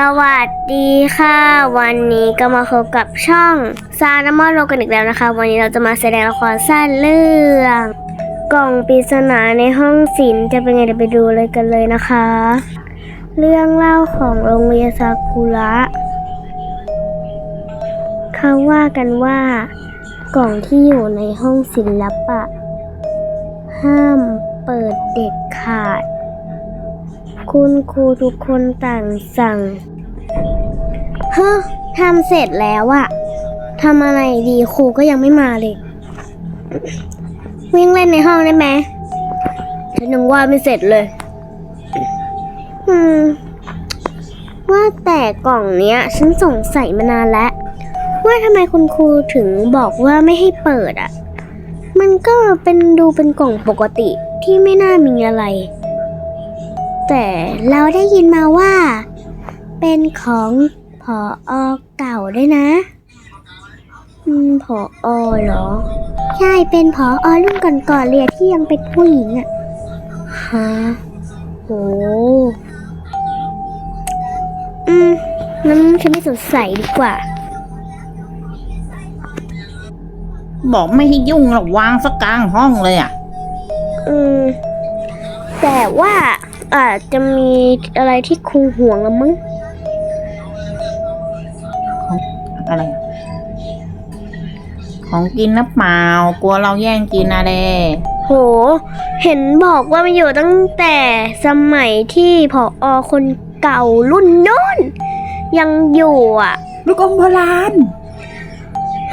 สวัสดีค่ะ วันนี้ก็มาพบกับช่องซานามอนโลกันอีกแล้วนะคะ วันนี้เราจะมาแสดงละครสั้นเรื่อง กล่องปริศนาในห้องศิลป์จะเป็นไงเดี๋ยวไปดูเลยกันเลยนะคะ เรื่องเล่าของโรงเรียนซากุระเขาว่ากันว่า กล่องที่อยู่ในห้องศิลปะ ห้ามเปิดเด็ดขาด คุณครูทุกคนต่างสั่งเฮ้อทำเสร็จแล้วอะทำอะไรดีครูก็ยังไม่มาเลย วิ่งเล่นในห้องได้ไหมฉันยังวาดไม่เสร็จเลย อืม ว่าแต่กล่องเนี้ย ฉันสงสัยมานานแล้ว ว่าทำไมคุณครูถึงบอกว่าไม่ให้เปิดอะมันก็เป็นดูเป็นกล่องปกติที่ไม่น่ามีอะไร แต่เราได้ยินมาว่า เป็นของผออเก่าด้วยนะอืมผออเหรอ ใช่เป็นผออรุ่นก่อนๆเรียนที่ยังเป็นผู้หญิงอะฮะโหอืมนั้นฉันไม่สงสัยดีกว่า บอกไม่ให้ยุ่งหรอกวางสักกลางห้องเลยอะ อืม แต่ว่า อาจจะมีอะไรที่ครูห่วงละมั้งอะไรอะของกินนะเปล่ากลัวเราแย่งกินอะไรโห เห็นบอกว่ามันอยู่ตั้งแต่สมัยที่ผออคนเก่ารุ่นโน้น ยังอยู่อะ ลูกอมโบราณ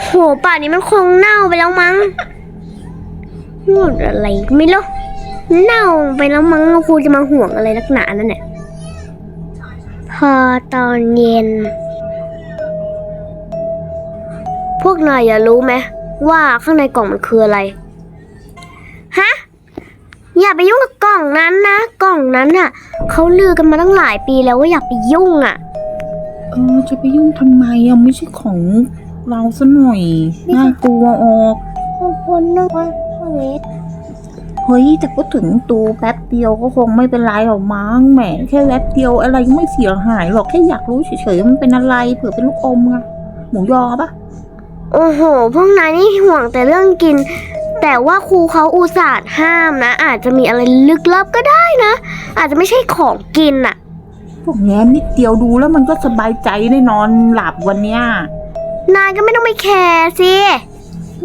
โหป่านนี้มันคงเน่าไปแล้วมั้งหมดอะไรก็ไม่รู้ เน่าไปแล้วมั้งครูจะมาห่วงอะไรนักหนานั่นแหละพอตอนเย็น พวกนายอย่ารู้ไหมว่าข้างในกล่องมันคืออะไร ฮะ อย่าไปยุ่งกับกล่องนั้นนะ กล่องนั้นน่ะเขาลือกันมาตั้งหลายปีแล้วว่าอย่าไปยุ่งอะ เออจะไปยุ่งทำไมอะไม่ใช่ของเราซะหน่อยน่ากลัวออกคนนึกว่า เวทเฮ้ยแต่ก็ถึงตูแป๊บเดียวก็คงไม่เป็นไรหรอกมั้งแหมแค่แป๊บเดียวอะไรไม่เสียหายหรอกแค่อยากรู้เฉยๆมันเป็นอะไรเผื่อเป็นลูกอมไงหมูยอปะโอ้โห พวกนายนี่ห่วงแต่เรื่องกิน แต่ว่าครูเขาอุตส่าห์ห้ามนะ อาจจะมีอะไรลึกลับก็ได้นะ อาจจะไม่ใช่ของกินอะพวกแง้มนิดเดียวดูแล้วมันก็สบายใจได้นอนหลับวันเนี้ยนายก็ไม่ต้องไปแคร์สิ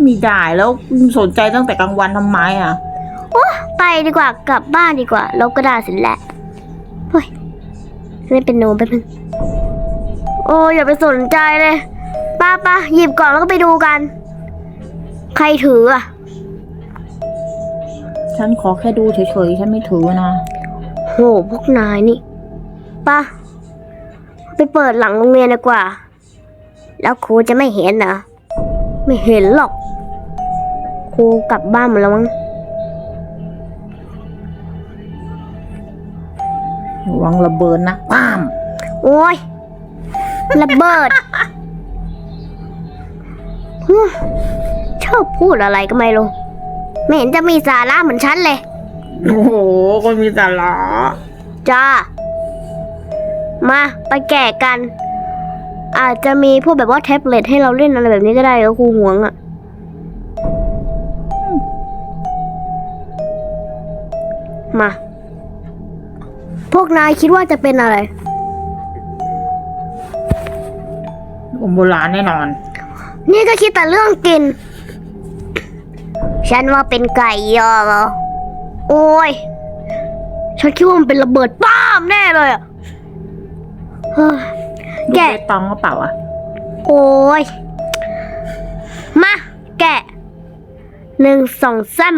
มีได้แล้วสนใจตั้งแต่กลางวันทำไมอะ ไปดีกว่ากลับบ้านดีกว่าลบกระดาษเสร็จแล้วเฮ้ยเล่นเป็นโนแป๊บนึงโอ้ยอย่าไปสนใจเลยป้าป้าหยิบกล่องแล้วก็ไปดูกัน ใครถืออะฉันขอแค่ดูเฉยๆ ฉันไม่ถือนะโหพวกนายนี่ป้าไปเปิดหลังโรงเรียนดีกว่า แล้วครูจะไม่เห็นนะไม่เห็นหรอก ครูกลับบ้านหมดแล้วมั้ง ระวังระเบิดนะป้ามโอ้ยระเบิดฮึ่มชอบพูดอะไรก็ไม่รู้ ไม่เห็นจะมีสาระเหมือนฉันเลย โอ้โหคนมีสาระจ้า มาไปแก่กัน อาจจะมีพวกแบบว่าแท็บเล็ตให้เราเล่นอะไรแบบนี้ก็ได้แล้วครูหวงอะ่ะมา พวกนายคิดว่าจะเป็นอะไรลูกอมโบราณแน่นอน นี่ก็คิดแต่เรื่องกิน ฉันว่าเป็นไก่ยอเหรอโอ้ย ฉันคิดว่ามันเป็นระเบิดป้ามแน่เลยอะเฮ้ยลูกแกะใบตองก็เปล่าอะโอ้ย มา แกะหนึ่งสองสาม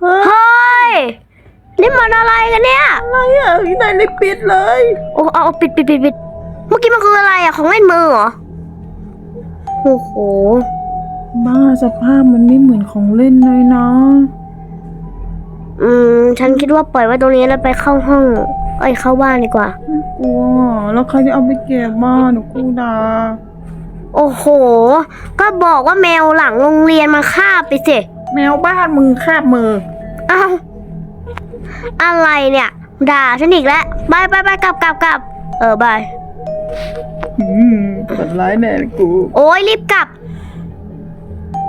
เฮ้ย นี่มันอะไรกันเนี่ยอะไรอะพี่นายเลยปิดเลย โอ้เอาเอาปิดปิดปิดปิดเมื่อกี้มันคืออะไรอะของเล่นมือเหรอ โอ้โห บ้าสภาพมันไม่เหมือนของเล่นเลยนะ อืม ฉันคิดว่าปล่อยไว้ตรงนี้แล้วไปเข้าห้อง เอ้ยเข้าบ้านดีกว่า กลัวแล้วใครจะเอาไปเก็บบ้านหนูกูดาโอ้โห ก็บอกว่าแมวหลังโรงเรียนมาคาบไปสิ แมวบ้านมึงคาบมือเอ้า อะไรเนี่ย ด่าฉันอีกแล้วไปไปไปกลับกลับกลับเอออบายอืมฝันร้ายแน่เลยกู โอ้ยรีบกลับ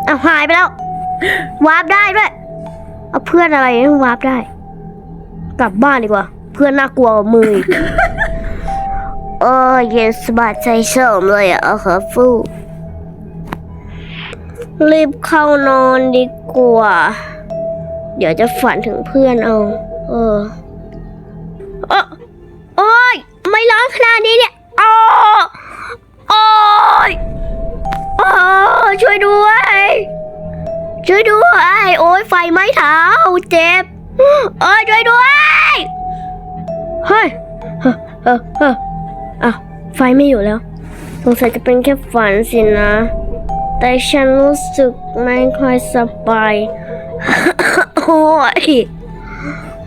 อ้าวหายไปแล้ววาร์ปได้ด้วยเอาเพื่อนอะไรให้วาร์ปได้ กลับบ้านดีกว่า เพื่อนน่ากลัวกว่ามืออีกโอ้ยเย็นสบายใจเฉิมเลยอะเอาครับฟูรีบเข้านอนดีกว่า เดี๋ยวจะฝันถึงเพื่อนเอา เออเออโอ้ยไม่ร้อนขนาดนี้เนี่ยโอ๋อโอ้ยโอ้ช่วยด้วย ช่วยด้วย โอ้ยไฟไหม้เท้าเจ็บโอ้ยช่วยด้วยเฮ้ยเฮ้อเอเออะไฟไม่อยู่แล้วสงสัยจะเป็นแค่ฝันสินะ แต่ฉันรู้สึกไม่ค่อยสบาย ย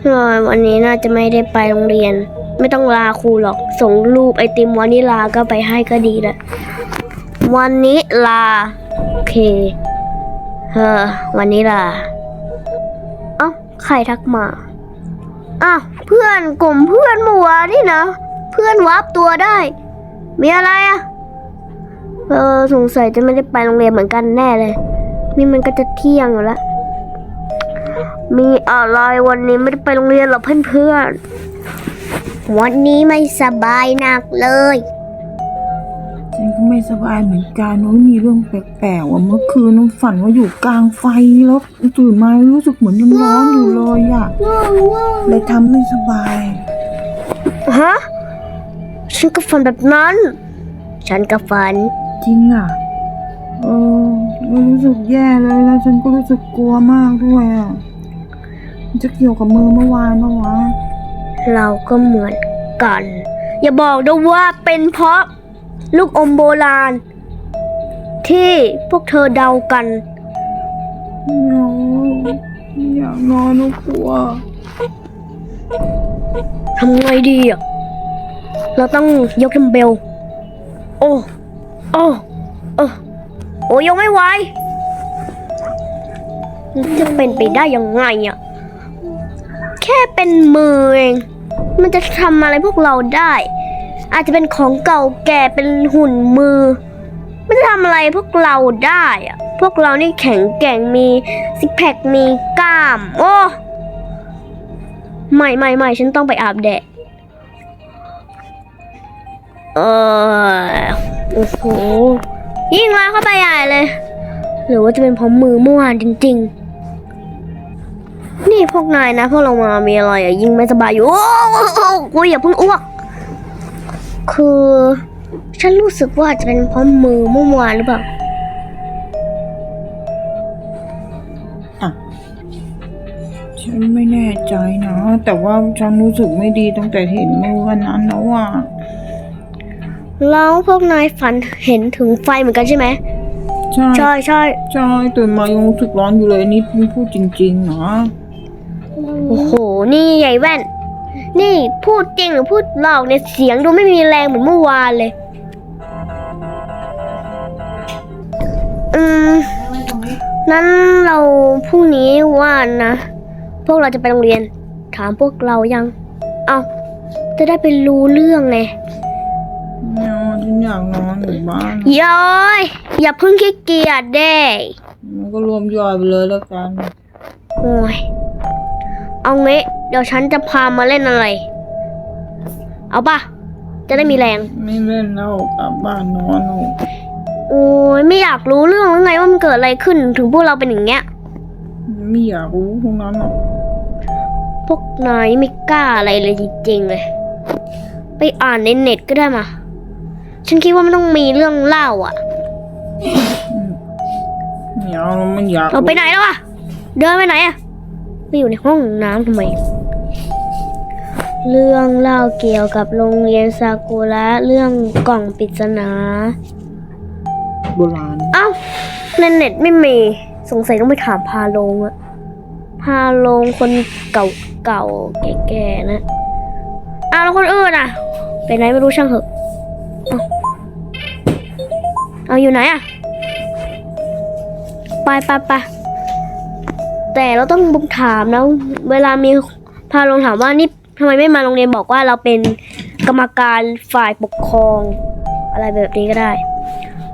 เฮ้ยวันนี้น่าจะไม่ได้ไปโรงเรียน ไม่ต้องลาครูหรอก ส่งรูปไอติมวานิลาก็ไปให้ก็ดีละวันนี้ลา โอเคเฮ้อวันนี้ลาเอ้าใครทักมาอ้าวเพื่อนกลุ่มเพื่อนเมื่อวนี่นะ เพื่อนวับตัวได้ มีอะไรอะเออสงสัยจะไม่ได้ไปโรงเรียนเหมือนกันแน่เลย นี่มันก็จะเที่ยงอยู่แล้ว มีอะไรวันนี้ไม่ได้ไปโรงเรียนหรอเพื่อนๆ วันนี้ไม่สบายหนักเลย ฉันก็ไม่สบายเหมือนกันว่ามีเรื่องแปลกๆว่าเมื่อคืนน้องฝันว่าอยู่กลางไฟแล้วตื่นมารู้สึกเหมือนยังร้อนอยู่เลยอะเลยทำไม่สบาย ฮะ ฉันก็ฝันแบบนั้น ฉันก็ฝัน จริงอะเออรู้สึกแย่เลยแล้วฉันก็รู้สึกกลัวมากด้วยอะมัน จะเกี่ยวกับมือเมื่อวานปะวะเราก็เหมือนกัน อย่าบอกนะว่าเป็นเพราะลูกอมโบราณ ที่พวกเธอเดากันเหงาอยากนอนนะกลัวทำไงดีอะ เราต้องยกดัมเบล โอ้ โอ้เออโอ้ยังไม่ไหวจะเป็นไปได้ยังไงอะแค่เป็นมือเอง มันจะทำอะไรพวกเราได้ อาจจะเป็นของเก่าแก่เป็นหุ่นมือ มันจะทำอะไรพวกเราได้อะพวกเรานี่แข็งแกร่งมีซิกแพคมีกล้าม โอ้ไม่ไม่ไม่ฉันต้องไปอาบแดดเออโอ้โหยิ่งร้ายเข้าไปใหญ่เลย หรือว่าจะเป็นเพราะมือเมื่อวานจริง ๆ นี่พวกนายนะพวกเรามามีอะไรอะยิ่งไม่สบายอยู่โอ้โหกูอย่าเพิ่งอ้วก คือ ฉันรู้สึกว่าจะเป็นเพราะมือเมื่อวานหรือเปล่าฉันไม่แน่ใจนะ แต่ว่าฉันรู้สึกไม่ดีตั้งแต่เห็นมือวันนั้นแล้วอะแล้วพวกนายฝันเห็นถึงไฟเหมือนกันใช่ไหมใช่ใช่ใช่ใช่ตื่นมายังรู้สึกร้อนอยู่เลยนี่พูดจริง ๆ นะ โอ้โห นี่ใหญ่แว่น นี่พูดจริงหรือพูดหลอกเนี่ยเสียงดูไม่มีแรงเหมือนเมื่อวานเลย อืม นั้นเราพรุ่งนี้ว่านะพวกเราจะไปโรงเรียน ถามพวกเรายัง เอาจะได้ไปรู้เรื่องไงไม่เอาฉันอยากนอนอยู่บ้านย้อยอย่าเพิ่งขี้เกียจเด้มันก็รวมยอดไปเลยแล้วกัน โอ้ย เอางี้เดี๋ยวฉันจะพามาเล่นอะไร เอาป่ะจะได้มีแรง ไม่เล่นแล้วกลับบ้านนอนเอาโอ้ยไม่อยากรู้เรื่องหรือไงว่ามันเกิดอะไรขึ้นถึงพวกเราเป็นอย่างเงี้ย ไม่อยากรู้พวกนั้นหรอกพวกนายไม่กล้าอะไรเลยจริงๆเลย ไปอ่านในเน็ตก็ได้มา ฉันคิดว่ามันต้องมีเรื่องเล่าอะไม่เอาเราไม่อยากเราไปไหนแล้วอะเดินไปไหนอะ ไปอยู่ในห้องน้ำทำไม เรื่องเล่าเกี่ยวกับโรงเรียนซากุระเรื่องกล่องปริศนา โบราณเอ้าในเน็ตไม่มี สงสัยต้องไปถามพาโลงอะพาโลงคนเก่าเก่าๆแก่ๆนะอ้าวแล้วคนอื่นอะไปไหนไม่รู้ช่างเถอะ เอาเอาอยู่ไหนอะไปไปไป แต่เราต้องถามนะเวลามีพาลงถามว่านี่ทำไมไม่มาโรงเรียนบอกว่าเราเป็นกรรมการฝ่ายปกครอง อะไรแบบนี้ก็ได้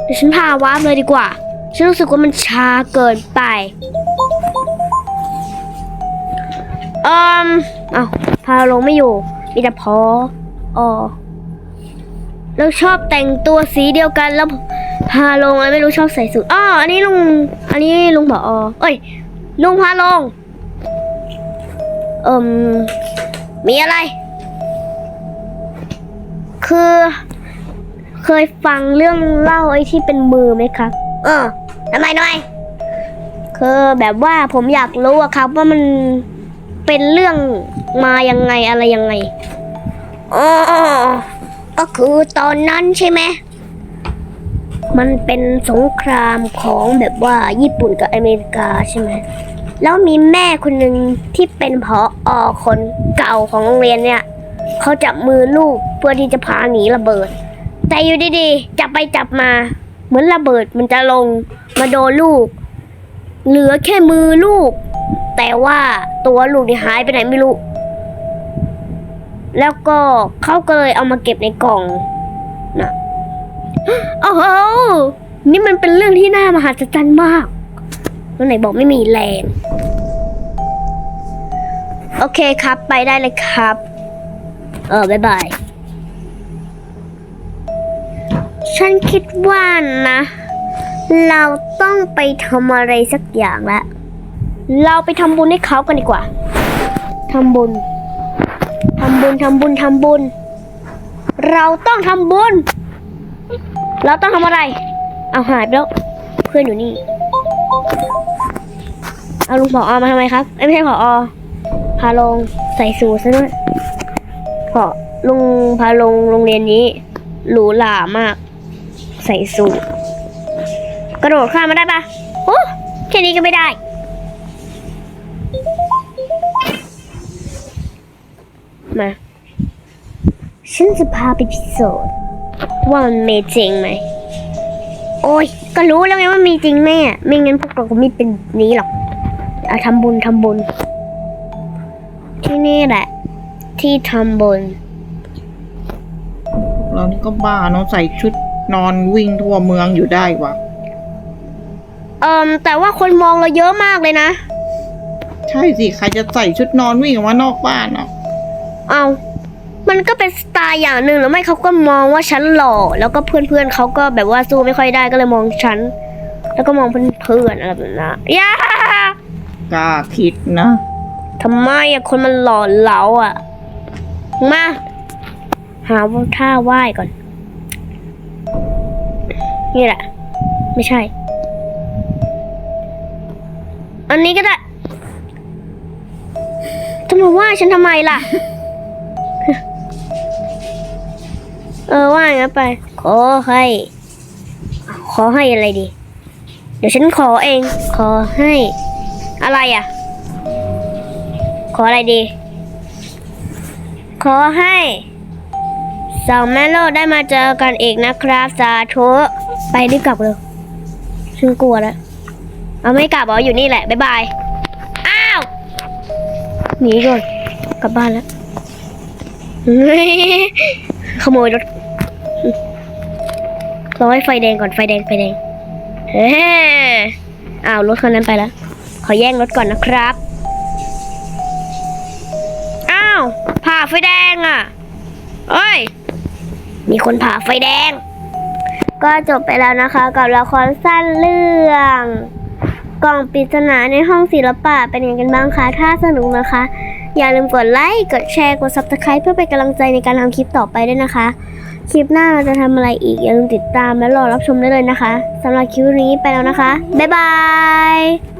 เดี๋ยวฉันพาวาร์ปเลยดีกว่า ฉันรู้สึกว่ามันช้าเกินไปอืมเอ้าพาลงไม่อยู่ มีแต่พอออแล้วชอบแต่งตัวสีเดียวกันแล้วพาลงแล้วไม่รู้ชอบใส่สูทอ้ออันนี้ลุง อันนี้ลุงผอเอ้ย ลุงพาลง เอิมมีอะไร คือ เคยฟังเรื่องเล่าไอ้ที่เป็นมือไหมครับ เออทำไมหน่อยคือแบบว่าผมอยากรู้อะครับว่ามันเป็นเรื่องมายังไงอะไรยังไง อ๋อ ก็คือตอนนั้นใช่ไหม มันเป็นสงครามของแบบว่าญี่ปุ่นกับอเมริกาใช่ไหมแล้วมีแม่คนหนึ่งที่เป็นผออคนเก่าของโรงเรียนเนี่ยเขาจับมือลูกเพื่อที่จะพาหนีระเบิด แต่อยู่ดีๆจับไปจับมา เหมือนระเบิดมันจะลงมาโดนลูก เหลือแค่มือลูก แต่ว่าตัวลูกนี่หายไปไหนไม่รู้ แล้วก็เขาก็เลยเอามาเก็บในกล่องนะ โอ้โห นี่มันเป็นเรื่องที่น่ามหัศจรรย์มากแล้วไหนบอกไม่มีแรง โอเคครับไปได้เลยครับ เออ บ๊ายบาย ฉันคิดว่านะ เราต้องไปทำอะไรสักอย่างละ เราไปทำบุญให้เขากันดีกว่า ทำบุญ ทำบุญ ทำบุญ ทำบุญ เราต้องทำบุญ เราต้องทำอะไร เอาหายไปแล้ว เพื่อนอยู่นี่ เอาลุงผออมาทำไมครับเอ้ยไม่ใช่ผออพาลงใส่สูทซะด้วยผอลุงพาลงโรงเรียนนี้หรูหรามาก ใส่สูทกระโดดข้ามมาได้ปะโอ้แค่นี้ก็ไม่ได้มาฉันจะพาไปพิสูจน์ ว่ามันมีจริงไหม โอ้ย ก็รู้แล้วไงว่ามีจริงแม่ ไม่งั้นพวกเราก็ไม่เป็นนี้หรอกเอาทำบุญทำบุญ ที่นี่แหละ ที่ทำบุญ เรานี่ก็บ้าเนาะใส่ชุดนอนวิ่งทั่วเมืองอยู่ได้วะเอ่มแต่ว่าคนมองเราเยอะมากเลยนะ ใช่สิ ใครจะใส่ชุดนอนวิ่งออกมานอกบ้านเนาะเอา มันก็เป็นสไตล์อย่างหนึ่งหรือไม่เขาก็มองว่าฉันหล่อ แล้วก็เพื่อนๆเขาก็แบบว่าสู้ไม่ค่อยได้ก็เลยมองฉัน แล้วก็มองเพื่อนๆอะไรแบบนั้นย่ากล้าคิดนะทำไมอะคนมันหล่อเหลาอะมา หาว่าท่าไหว้ก่อน นี่แหละ ไม่ใช่ อันนี้ก็ได้จะมาว่าฉันทำไมล่ะ เออว่าอย่างนั้นไป ขอให้ ขอให้อะไรดี เดี๋ยวฉันขอเอง ขอให้ อะไรอะ ขออะไรดี ขอให้สองแม่โลกได้มาเจอกันอีกนะครับ สาธุไปรีบกลับเลยฉันกลัวแล้วเอาไม่กลับเหรออยู่นี่แหละ บ๊ายบาย อ้าว หนีก่อน กลับบ้านแล้ว ขโมยรถ รอให้ไฟแดงก่อนไฟแดงไฟแดงเฮ้อ้าวรถคันนั้นไปแล้ว ขอแย่งรถก่อนนะครับ อ้าวผ่าไฟแดงอะเอ้ย มีคนผ่าไฟแดง ก็จบไปแล้วนะคะ กับละครสั้นเรื่องกล่องปริศนาในห้องศิลปะเป็นยังไงกันบ้างคะ ถ้าสนุกนะคะ อย่าลืมกดไลค์ กดแชร์ กด subscribe เพื่อเป็นกำลังใจในการทำคลิปต่อไปด้วยนะคะ คลิปหน้าเราจะทำอะไรอีกอย่าลืมติดตามและรอรับชมได้เลยนะคะสำหรับคลิปนี้ไปแล้วนะคะ บ๊ายบาย